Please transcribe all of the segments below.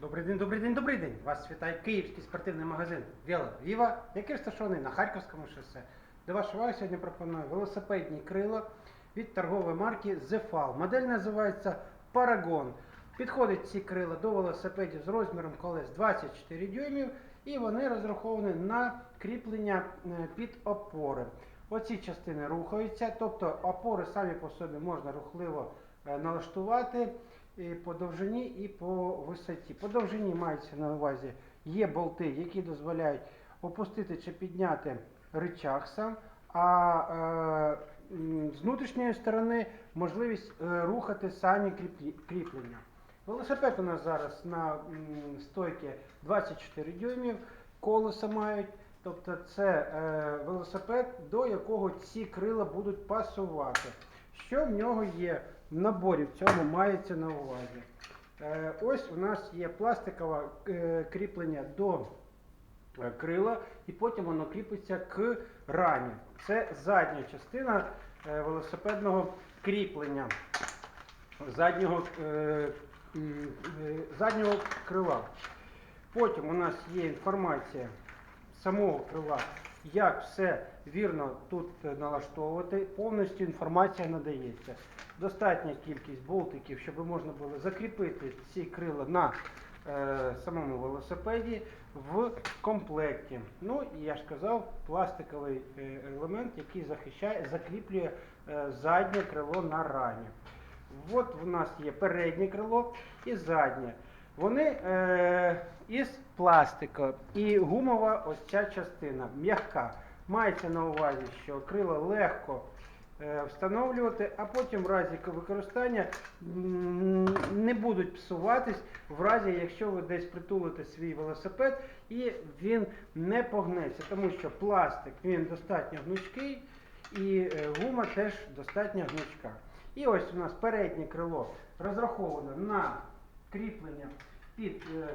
Добрий день, добрий день, добрий день. Вас вітає київський спортивний магазин Віла Віва, який розташований на Харківському шосе. До вашої уваги сьогодні пропоную велосипедні крила від торгової марки Zefal. Модель називається Paragon. Підходять ці крила до велосипедів з розміром колес 24 дюймів і вони розраховані на кріплення е, під опори. Оці частини рухаються, тобто опори самі по собі можна рухливо е, налаштувати і по довжині і по висоті. По довжині мається на увазі є болти, які дозволяють опустити чи підняти рычаг сам, а е, з внутрішньої сторони можливість е, рухати самі кріплення. Велосипед у нас зараз на стойці 24 дюймів, колеса мають. Тобто це е, велосипед, до якого ці крила будуть пасувати. Що в нього є наборі, в цьому мається на увазі. Е, ось у нас є пластикове е, кріплення до е, крила, і потім воно кріпиться к рамі. Це задня частина велосипедного кріплення заднього, заднього крила. Потім у нас є інформація самого крила, як все вірно тут налаштовувати. Повністю інформація надається. Достатня кількість болтиків, щоб можна було закріпити ці крила на е, самому велосипеді в комплекті. Ну і я ж казав, пластиковий е, елемент, який захищає, закріплює е, заднє крило на рамі. От в нас є переднє крило і заднє. Вони е, із пластику і гумова ось ця частина м'яка. Мається на увазі, що крила легко е, встановлювати, а потім в разі використання не будуть псуватись, в разі, якщо ви десь притулите свій велосипед і він не погнеться, тому що пластик він достатньо гнучкий і е, гума теж достатньо гнучка. І ось у нас переднє крило розраховане на кріплення під е,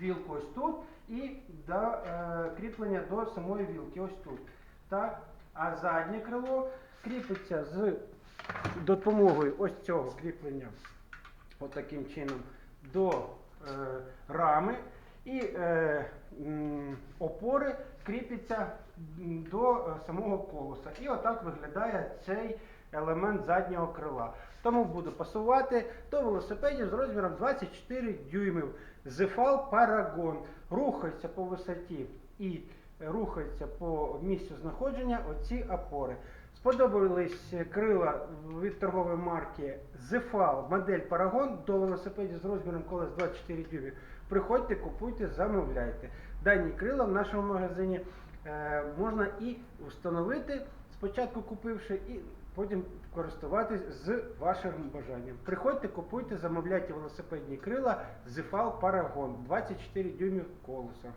вілку ось тут і до е, кріплення до самої вілки ось тут. Так? А заднє крило кріпиться з допомогою ось цього кріплення от чином до е, рами і е, опори кріпиться до е, самого колеса. І отак виглядає цей елемент заднього крила. Тому буду пасувати до велосипедів з розміром 24 дюймів. Zefal Paragon. Рухається по висоті і рухається по місцю знаходження оці опори. Сподобались крила від торгової марки Zefal модель Paragon до велосипедів з розміром колес 24 дюймів. Приходьте, купуйте, замовляйте. Дані крила в нашому магазині е, можна і встановити, спочатку купивши, і потім користуватись з вашим бажанням. Приходьте, купуйте, замовляйте велосипедні крила Zefal Paragon 24 дюймів колеса.